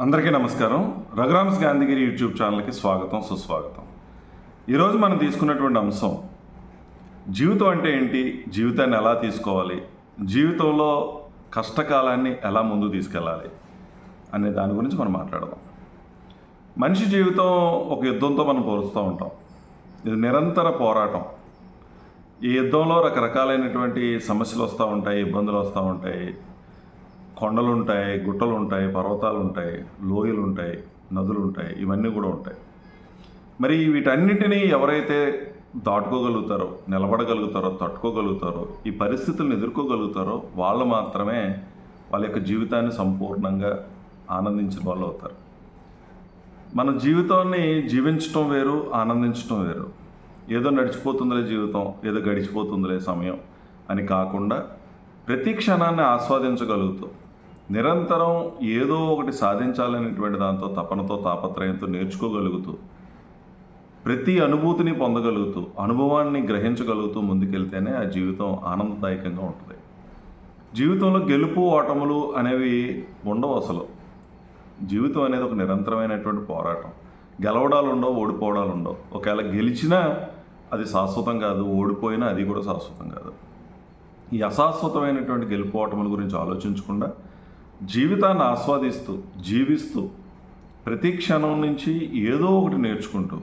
అందరికీ నమస్కారం. రఘురామ్స్ గాంధీగిరి యూట్యూబ్ ఛానల్కి స్వాగతం సుస్వాగతం. ఈరోజు మనం తీసుకున్నటువంటి అంశం జీవితం అంటే ఏంటి? జీవితాన్ని ఎలా తీసుకోవాలి? జీవితంలో కష్టకాలాన్ని ఎలా ముందు తీసుకెళ్ళాలి? అనే దాని గురించి మనం మాట్లాడదాం. మనిషి జీవితం ఒక యుద్ధంతో మనం పోలుస్తూ ఉంటాం. ఇది నిరంతర పోరాటం. ఈ యుద్ధంలో రకరకాలైనటువంటి సమస్యలు వస్తూ ఉంటాయి ఇబ్బందులు వస్తూ ఉంటాయి. కొండలు ఉంటాయి గుట్టలు ఉంటాయి పర్వతాలు ఉంటాయి లోయలు ఉంటాయి నదులు ఉంటాయి ఇవన్నీ కూడా ఉంటాయి. మరి వీటన్నిటినీ ఎవరైతే దాటుకోగలుగుతారో నిలబడగలుగుతారో తట్టుకోగలుగుతారో ఈ పరిస్థితులను ఎదుర్కోగలుగుతారో వాళ్ళు మాత్రమే వాళ్ళ యొక్క జీవితాన్ని సంపూర్ణంగా ఆనందించిన వాళ్ళు అవుతారు. మన జీవితాన్ని జీవించటం వేరు ఆనందించటం వేరు. ఏదో నడిచిపోతుందిలే జీవితం ఏదో గడిచిపోతుందిలే సమయం అని కాకుండా ప్రతి క్షణాన్ని ఆస్వాదించగలుగుతూ. నిరంతరం ఏదో ఒకటి సాధించాలనేటువంటి దాంతో తపనతో తాపత్రయంతో నేర్చుకోగలుగుతూ ప్రతి అనుభూతిని పొందగలుగుతూ అనుభవాన్ని గ్రహించగలుగుతూ ముందుకెళ్తేనే ఆ జీవితం ఆనందదాయకంగా ఉంటుంది. జీవితంలో గెలుపు ఓటములు అనేవి ఉండవు అసలు. జీవితం అనేది ఒక నిరంతరమైనటువంటి పోరాటం. గెలవడాలు ఉండవు ఓడిపోవడాలు ఉండవు. ఒకవేళ గెలిచినా అది శాశ్వతం కాదు ఓడిపోయినా అది కూడా శాశ్వతం కాదు. ఈ అశాశ్వతమైనటువంటి గెలుపోవటముల గురించి ఆలోచించకుండా జీవితాన్ని ఆస్వాదిస్తూ జీవిస్తూ ప్రతి క్షణం నుంచి ఏదో ఒకటి నేర్చుకుంటూ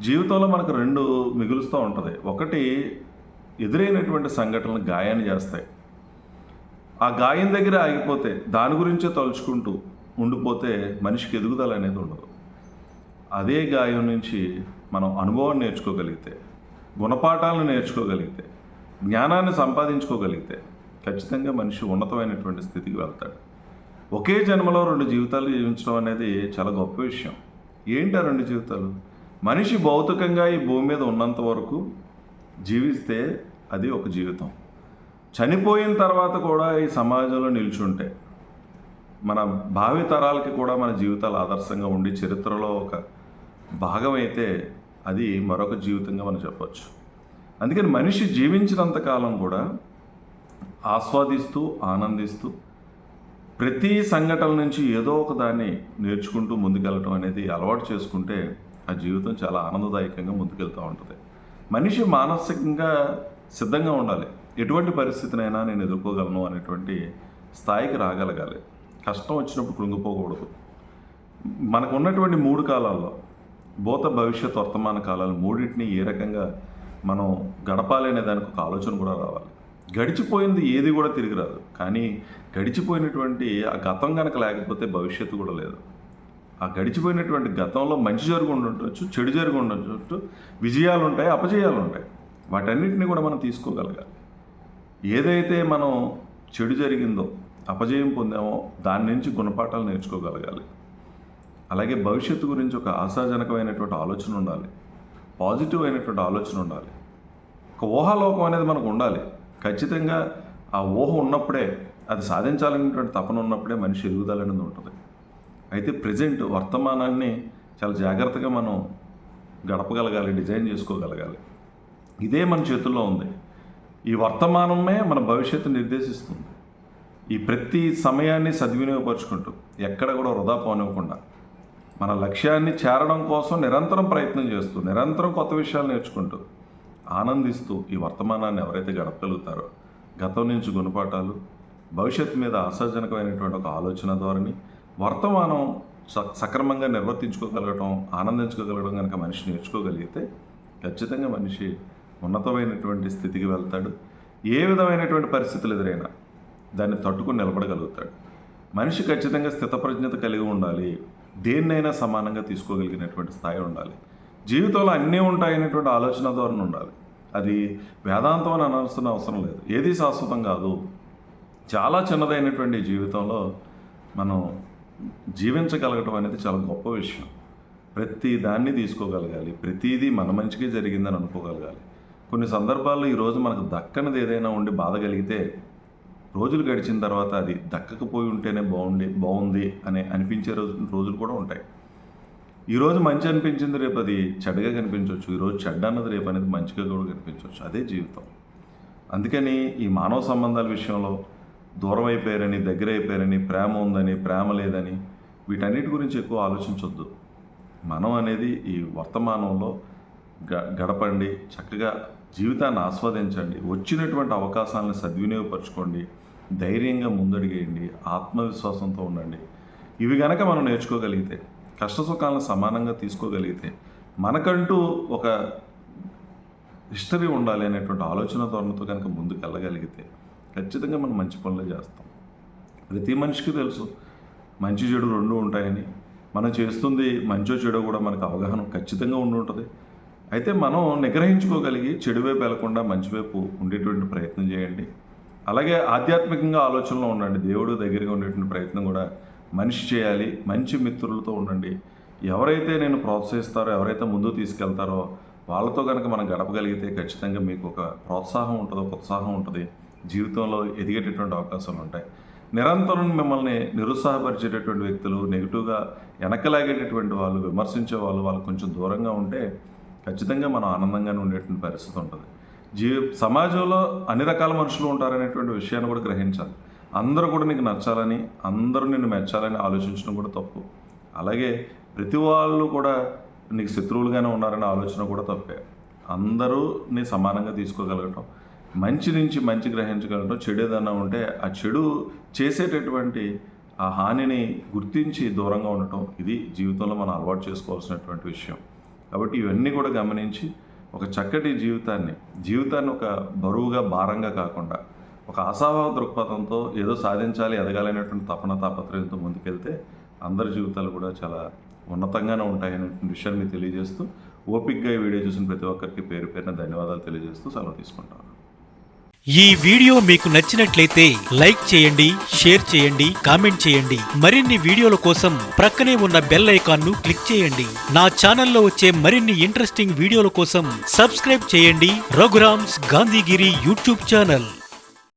జీవితంలో మనకు రెండు మిగులుస్తూ ఉంటుంది. ఒకటి ఎదురైనటువంటి సంఘటనలు గాయాన్ని చేస్తాయి. ఆ గాయం దగ్గర ఆగిపోతే దాని గురించే తలుచుకుంటూ ఉండిపోతే మనిషికి ఎదుగుదల అనేది ఉండదు. అదే గాయం నుంచి మనం అనుభవం నేర్చుకోగలిగితే గుణపాఠాలను నేర్చుకోగలిగితే జ్ఞానాన్ని సంపాదించుకోగలిగితే ఖచ్చితంగా మనిషి ఉన్నతమైనటువంటి స్థితికి వెళ్తాడు. ఒకే జన్మలో రెండు జీవితాలు జీవించడం అనేది చాలా గొప్ప విషయం. ఏంటి ఆ రెండు జీవితాలు? మనిషి భౌతికంగా ఈ భూమి మీద ఉన్నంత వరకు జీవిస్తే అది ఒక జీవితం. చనిపోయిన తర్వాత కూడా ఈ సమాజంలో నిల్చుంటే మన భావి తరాలకి కూడా మన జీవితాలు ఆదర్శంగా ఉండి చరిత్రలో ఒక భాగం అయితే అది మరొక జీవితంగా మనం చెప్పచ్చు. అందుకని మనిషి జీవించినంత కాలం కూడా ఆస్వాదిస్తూ ఆనందిస్తూ ప్రతి సంఘటన నుంచి ఏదో ఒక దాన్ని నేర్చుకుంటూ ముందుకెళ్ళటం అనేది అలవాటు చేసుకుంటే ఆ జీవితం చాలా ఆనందదాయకంగా ముందుకెళ్తూ ఉంటుంది. మనిషి మానసికంగా సిద్ధంగా ఉండాలి. ఎటువంటి పరిస్థితినైనా నేను ఎదుర్కోగలను అనేటువంటి స్థాయికి రాగలగాలి. కష్టం వచ్చినప్పుడు కృంగిపోకూడదు. మనకు ఉన్నటువంటి మూడు కాలాల్లో భూత భవిష్యత్ వర్తమాన కాలాలు మూడింటిని ఏ రకంగా మనం గడపాలి అనే దానికి ఒక ఆలోచన కూడా రావాలి. గడిచిపోయింది ఏది కూడా తిరిగి రాదు. కానీ గడిచిపోయినటువంటి ఆ గతం కనుక లేకపోతే భవిష్యత్తు కూడా లేదు. ఆ గడిచిపోయినటువంటి గతంలో మంచి జరుగు ఉండొచ్చు చెడు జరుగు ఉండొచ్చు విజయాలు ఉంటాయి అపజయాలు ఉంటాయి. వాటన్నిటిని కూడా మనం తీసుకోగలగాలి. ఏదైతే మనం చెడు జరిగిందో అపజయం పొందామో దాని నుంచి గుణపాఠాలు నేర్చుకోగలగాలి. అలాగే భవిష్యత్తు గురించి ఒక ఆశాజనకమైనటువంటి ఆలోచన ఉండాలి. పాజిటివ్ అయినటువంటి ఆలోచన ఉండాలి. ఒక ఊహాలోకం అనేది మనకు ఉండాలి. ఖచ్చితంగా ఆ ఊహ ఉన్నప్పుడే అది సాధించాలనేటువంటి తపన ఉన్నప్పుడే మనిషి ఎదుగుదల అనేది ఉంటుంది. అయితే ప్రజెంట్ వర్తమానాన్ని చాలా జాగ్రత్తగా మనం గడపగలగాలి డిజైన్ చేసుకోగలగాలి. ఇదే మన చేతుల్లో ఉంది. ఈ వర్తమానమే మన భవిష్యత్తు నిర్దేశిస్తుంది. ఈ ప్రతి సమయాన్ని సద్వినియోగపరుచుకుంటూ ఎక్కడ కూడా వృధా పోనివ్వకుండా మన లక్ష్యాన్ని చేరడం కోసం నిరంతరం ప్రయత్నం చేస్తూ నిరంతరం కొత్త విషయాలు నేర్చుకుంటూ ఆనందిస్తూ ఈ వర్తమానాన్ని ఎవరైతే గడపగలుగుతారో గతం నుంచి గుణపాఠాలు భవిష్యత్తు మీద ఆశాజనకమైనటువంటి ఒక ఆలోచన ధోరణి వర్తమానం స- సక్రమంగా నిర్వర్తించుకోగలగడం ఆనందించుకోగలగడం కనుక మనిషి నేర్చుకోగలిగితే ఖచ్చితంగా మనిషి ఉన్నతమైనటువంటి స్థితికి వెళ్తాడు. ఏ విధమైనటువంటి పరిస్థితులు ఎదురైనా దాన్ని తట్టుకుని నిలబడగలుగుతాడు. మనిషి ఖచ్చితంగా స్థితప్రజ్ఞత కలిగి ఉండాలి. దేన్నైనా సమానంగా తీసుకోగలిగినటువంటి స్థాయి ఉండాలి. జీవితంలో అన్నీ ఉంటాయనేటువంటి ఆలోచన ధోరణి ఉండాలి. అది వేదాంతం అని అనాల్సిన అవసరం లేదు. ఏది శాశ్వతం కాదు. చాలా చిన్నదైనటువంటి జీవితంలో మనం జీవించగలగటం అనేది చాలా గొప్ప విషయం. ప్రతి దాన్ని తీసుకోగలగాలి. ప్రతిదీ మన మంచిగా జరిగిందని అనుకోగలగాలి. కొన్ని సందర్భాల్లో ఈరోజు మనకు దక్కనిది ఏదైనా ఉండి బాధ కలిగితే రోజులు గడిచిన తర్వాత అది దక్కకపోయి ఉంటేనే బాగుండి బాగుంది అని అనిపించే రోజు రోజులు కూడా ఉంటాయి. ఈరోజు మంచి అనిపించింది రేపు అది చెడ్డగా కనిపించవచ్చు. ఈరోజు చెడ్డ అన్నది రేపు అనేది మంచిగా కూడా కనిపించవచ్చు. అదే జీవితం. అందుకని ఈ మానవ సంబంధాల విషయంలో దూరం అయిపోయారని దగ్గర అయిపోయారని ప్రేమ ఉందని ప్రేమ లేదని వీటన్నిటి గురించి ఎక్కువ ఆలోచించొద్దు. మనం అనేది ఈ వర్తమానంలో గ గడపండి చక్కగా జీవితాన్ని ఆస్వాదించండి వచ్చినటువంటి అవకాశాలను సద్వినియోగపరచుకోండి ధైర్యంగా ముందడిగేయండి ఆత్మవిశ్వాసంతో ఉండండి. ఇవి గనక మనం నేర్చుకోగలిగితే కష్ట సుఖాలను సమానంగా తీసుకోగలిగితే మనకంటూ ఒక హిస్టరీ ఉండాలి అనేటువంటి ఆలోచన ధోరణితో కనుక ముందుకు వెళ్ళగలిగితే ఖచ్చితంగా మనం మంచి పనులు చేస్తాం. ప్రతి మనిషికి తెలుసు మంచి చెడు రెండు ఉంటాయని. మనం చేస్తుంది మంచో చెడో కూడా మనకు అవగాహన ఖచ్చితంగా ఉండి ఉంటుంది. అయితే మనం నిగ్రహించుకోగలిగి చెడు వైపు వెళ్ళకుండా మంచి వైపు ఉండేటువంటి ప్రయత్నం చేయండి. అలాగే ఆధ్యాత్మికంగా ఆలోచనలో ఉండండి. దేవుడు దగ్గరగా ఉండేటువంటి ప్రయత్నం కూడా మనిషి చేయాలి మంచి మిత్రులతో ఉండండి. ఎవరైతే నేను ప్రోత్సహిస్తారో ఎవరైతే ముందు తీసుకెళ్తారో వాళ్ళతో కనుక మనం గడపగలిగితే ఖచ్చితంగా మీకు ఒక ప్రోత్సాహం ఉంటుంది ఒక ఉత్సాహం ఉంటుంది. జీవితంలో ఎదిగేటటువంటి అవకాశాలు ఉంటాయి. నిరంతరం మిమ్మల్ని నిరుత్సాహపరిచేటటువంటి వ్యక్తులు నెగిటివ్గా వెనకలాగేటటువంటి వాళ్ళు విమర్శించే వాళ్ళు వాళ్ళు కొంచెం దూరంగా ఉంటే ఖచ్చితంగా మనం ఆనందంగానే ఉండేటువంటి పరిస్థితి ఉంటుంది. జీ సమాజంలో అన్ని రకాల మనుషులు ఉంటారనేటువంటి విషయాన్ని కూడా గ్రహించాలి. అందరూ కూడా నీకు నచ్చాలని అందరూ నిన్ను మెచ్చాలని ఆలోచించడం కూడా తప్పు. అలాగే ప్రతి వాళ్ళు కూడా నీకు శత్రువులుగానే ఉన్నారనే ఆలోచన కూడా తప్పే. అందరూ నీ సమానంగా తీసుకోగలగటం మంచి నుంచి మంచి గ్రహించగలటం చెడు ఏదన్నా ఉంటే ఆ చెడు చేసేటటువంటి ఆ హానిని గుర్తించి దూరంగా ఉండటం ఇది జీవితంలో మనం అలవాటు చేసుకోవాల్సినటువంటి విషయం. కాబట్టి ఇవన్నీ కూడా గమనించి ఒక చక్కటి జీవితాన్ని జీవితాన్ని ఒక బరువుగా భారంగా కాకుండా ఒక ఆశాభావ దృక్పథంతో ఏదో సాధించాలి ఎదగాలనేటువంటి తపన తాపత్రయంతో ముందుకెళ్తే అందరి జీవితాలు కూడా చాలా ఉన్నతంగానే ఉంటాయనేటువంటి విషయాన్ని మీకు తెలియజేస్తూ ఓపిక్గా ఈ వీడియో చూసిన ప్రతి ఒక్కరికి పేరు పేరున ధన్యవాదాలు తెలియజేస్తూ సెలవు తీసుకుంటాను. ఈ వీడియో మీకు నచ్చినట్లయితే లైక్ చేయండి షేర్ చేయండి కామెంట్ చేయండి. మరిన్ని వీడియోల కోసం ప్రక్కనే ఉన్న బెల్ ఐకాన్ను క్లిక్ చేయండి. నా ఛానల్లో వచ్చే మరిన్ని ఇంట్రెస్టింగ్ వీడియోల కోసం సబ్స్క్రైబ్ చేయండి. Raghuram's Gandhigiri YouTube channel.